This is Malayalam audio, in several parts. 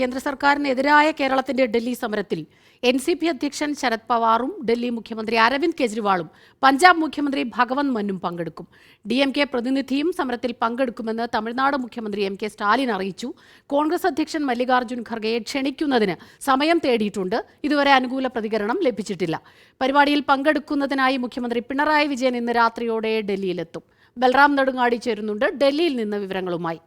കേന്ദ്ര സർക്കാരിനെതിരായ കേരളത്തിന്റെ ഡൽഹി സമരത്തിൽ എൻ സി പി അധ്യക്ഷൻ ശരത് പവാറും ഡൽഹി മുഖ്യമന്ത്രി അരവിന്ദ് കെജ്രിവാളും പഞ്ചാബ് മുഖ്യമന്ത്രി ഭഗവന്ത് മന്നും പങ്കെടുക്കും. ഡി എം കെ പ്രതിനിധിയും സമരത്തിൽ പങ്കെടുക്കുമെന്ന് തമിഴ്നാട് മുഖ്യമന്ത്രി എം കെ സ്റ്റാലിൻ അറിയിച്ചു. കോൺഗ്രസ് അധ്യക്ഷൻ മല്ലികാർജുൻ ഖർഗെയെ ക്ഷണിക്കുന്നതിന് സമയം തേടിയിട്ടുണ്ട്. ഇതുവരെ അനുകൂല പ്രതികരണം ലഭിച്ചിട്ടില്ല. പരിപാടിയിൽ പങ്കെടുക്കുന്നതിനായി മുഖ്യമന്ത്രി പിണറായി വിജയൻ ഇന്ന് രാത്രിയോടെ ഡൽഹിയിലെത്തും. ബൽറാം നെടുങ്ങാടി ചേരുന്നുണ്ട് ഡൽഹിയിൽ നിന്ന് വിവരങ്ങളുമായി.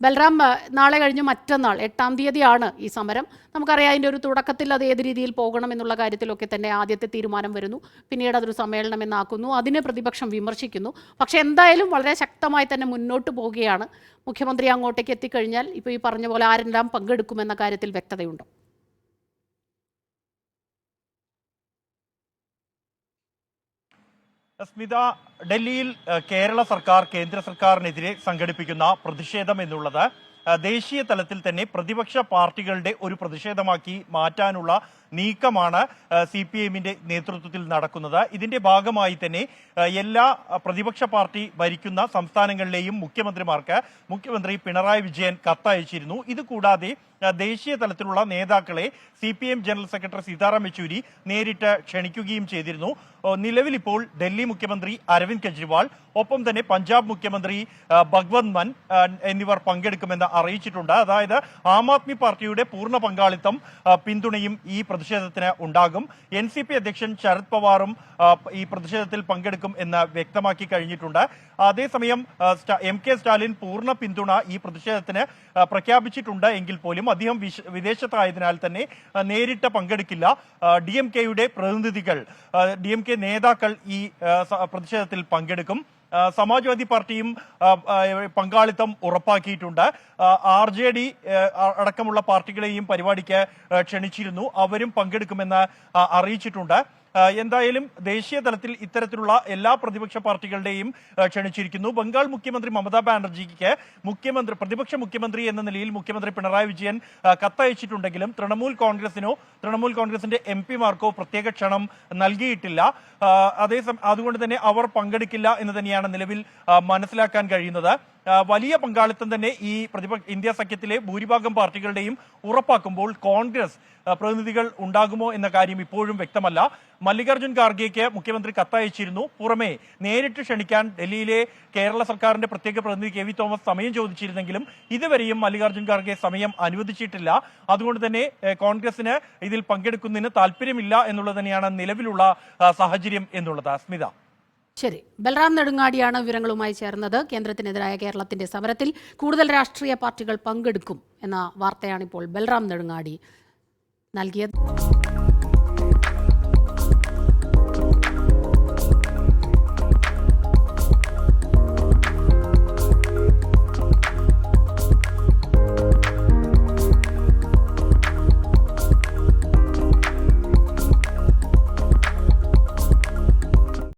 ബൽറാം നാളെ കഴിഞ്ഞ് മറ്റന്നാൾ എട്ടാം തീയതിയാണ് ഈ സമരം. നമുക്കറിയാം അതിന്റെ ഒരു തുടക്കത്തിൽ അത് ഏത് രീതിയിൽ പോകണം എന്നുള്ള കാര്യത്തിലൊക്കെ തന്നെ ആദ്യത്തെ തീരുമാനം വരുന്നു. പിന്നീട് അതൊരു സമ്മേളനം എന്നാക്കുന്നു. അതിനെ പ്രതിപക്ഷം വിമർശിക്കുന്നു. പക്ഷേ എന്തായാലും വളരെ ശക്തമായി തന്നെ മുന്നോട്ട് പോവുകയാണ്. മുഖ്യമന്ത്രി അങ്ങോട്ടേക്ക് എത്തിക്കഴിഞ്ഞാൽ ഇപ്പോൾ ഈ പറഞ്ഞ പോലെ ആരെല്ലാം പങ്കെടുക്കുമെന്ന കാര്യത്തിൽ വ്യക്തതയുണ്ടോ? സ്മിത ഡൽഹിയിൽ കേരള സർക്കാർ കേന്ദ്ര സർക്കാരിനെതിരെ സംഘടിപ്പിക്കുന്ന പ്രതിഷേധം എന്നുള്ളത് ദേശീയ തലത്തിൽ തന്നെ പ്രതിപക്ഷ പാർട്ടികളുടെ ഒരു പ്രതിഷേധമാക്കി മാറ്റാനുള്ള നീക്കമാണ് സി പി എമ്മിന്റെ നേതൃത്വത്തിൽ നടക്കുന്നത്. ഇതിന്റെ ഭാഗമായി തന്നെ എല്ലാ പ്രതിപക്ഷ പാർട്ടി ഭരിക്കുന്ന സംസ്ഥാനങ്ങളിലെയും മുഖ്യമന്ത്രിമാർക്ക് മുഖ്യമന്ത്രി പിണറായി വിജയൻ കത്തയച്ചിരുന്നു. ഇത് കൂടാതെ ഏഹ്, ദേശീയ തലത്തിലുള്ള നേതാക്കളെ C P M general secretary Sitaram Yechury നേരിട്ട് ക്ഷണിക്കുകയും ചെയ്തിരുന്നു. നിലവിൽ ഇപ്പോൾ ഡൽഹി മുഖ്യമന്ത്രി അരവിന്ദ് കെജ്രിവാൾ ഒപ്പം തന്നെ പഞ്ചാബ് മുഖ്യമന്ത്രി ഭഗവന്ത് മൻ എന്നിവർ പങ്കെടുക്കുമെന്ന് അറിയിച്ചിട്ടുണ്ട്. അതായത് ആം ആദ്മി പാർട്ടിയുടെ പൂർണ പങ്കാളിത്തം പിന്തുണയും ഈ പ്രതിഷേധത്തിന് ഉണ്ടാകും. എൻ സി പി അധ്യക്ഷൻ ശരത് പവാറും ഈ പ്രതിഷേധത്തിൽ പങ്കെടുക്കും എന്ന് വ്യക്തമാക്കി കഴിഞ്ഞിട്ടുണ്ട്. അതേസമയം എം കെ സ്റ്റാലിൻ പൂർണ പിന്തുണ ഈ പ്രതിഷേധത്തിന് പ്രഖ്യാപിച്ചിട്ടുണ്ട് എങ്കിൽ പോലും അദ്ദേഹം വിദേശത്തായതിനാൽ തന്നെ നേരിട്ട് പങ്കെടുക്കില്ല. ഡി എം കെയുടെ പ്രതിനിധികൾ ഡി എം കെ നേതാക്കൾ ഈ പ്രതിഷേധത്തിൽ പങ്കെടുക്കും. സമാജ്വാദി പാർട്ടിയും പങ്കാളിത്തം ഉറപ്പാക്കിയിട്ടുണ്ട്. ആർ ജെ ഡി അടക്കമുള്ള പാർട്ടികളെയും പരിപാടിക്ക് ക്ഷണിച്ചിരുന്നു. അവരും പങ്കെടുക്കുമെന്ന് അറിയിച്ചിട്ടുണ്ട്. എന്തായാലും ദേശീയ തലത്തിൽ ഇത്തരത്തിലുള്ള എല്ലാ പ്രതിപക്ഷ പാർട്ടികളുടെയും ക്ഷണിച്ചിരിക്കുന്നു. ബംഗാൾ മുഖ്യമന്ത്രി മമതാ ബാനർജിക്ക് മുഖ്യമന്ത്രി പ്രതിപക്ഷ മുഖ്യമന്ത്രി എന്ന നിലയിൽ മുഖ്യമന്ത്രി പിണറായി വിജയൻ കത്തയച്ചിട്ടുണ്ടെങ്കിലും തൃണമൂൽ കോൺഗ്രസിനോ തൃണമൂൽ കോൺഗ്രസിന്റെ എം പിമാർക്കോ പ്രത്യേക ക്ഷണം നൽകിയിട്ടില്ല. അതേസമയം അതുകൊണ്ട് തന്നെ അവർ പങ്കെടുക്കില്ല എന്ന് തന്നെയാണ് നിലവിൽ മനസ്സിലാക്കാൻ കഴിയുന്നത്. വലിയ പങ്കാളിത്തം തന്നെ ഈ പ്രതിപക്ഷ ഇന്ത്യ സഖ്യത്തിലെ ഭൂരിഭാഗം പാർട്ടികളുടെയും ഉറപ്പാക്കുമ്പോൾ കോൺഗ്രസ് പ്രതിനിധികൾ ഉണ്ടാകുമോ എന്ന കാര്യം ഇപ്പോഴും വ്യക്തമല്ല. മല്ലികാർജുൻ ഖാർഗെക്ക് മുഖ്യമന്ത്രി കത്തയച്ചിരുന്നു. പുറമെ നേരിട്ട് ക്ഷണിക്കാൻ ഡൽഹിയിലെ കേരള സർക്കാരിന്റെ പ്രത്യേക പ്രതിനിധി കെ വി തോമസ് സമയം ചോദിച്ചിരുന്നെങ്കിലും ഇതുവരെയും മല്ലികാർജുൻ ഖാർഗെ സമയം അനുവദിച്ചിട്ടില്ല. അതുകൊണ്ട് തന്നെ കോൺഗ്രസിന് ഇതിൽ പങ്കെടുക്കുന്നതിന് താല്പര്യമില്ല എന്നുള്ളത് തന്നെയാണ് നിലവിലുള്ള സാഹചര്യം എന്നുള്ളത്. സ്മിത ശരി. ബൽറാം നെടുങ്ങാടിയാണ് വിവരങ്ങളുമായി ചേർന്നത്. കേന്ദ്രത്തിനെതിരായ കേരളത്തിന്റെ സമരത്തിൽ കൂടുതൽ രാഷ്ട്രീയ പാർട്ടികൾ പങ്കെടുക്കും എന്ന വാർത്തയാണിപ്പോൾ ബൽറാം നെടുങ്ങാടി നൽകിയത്.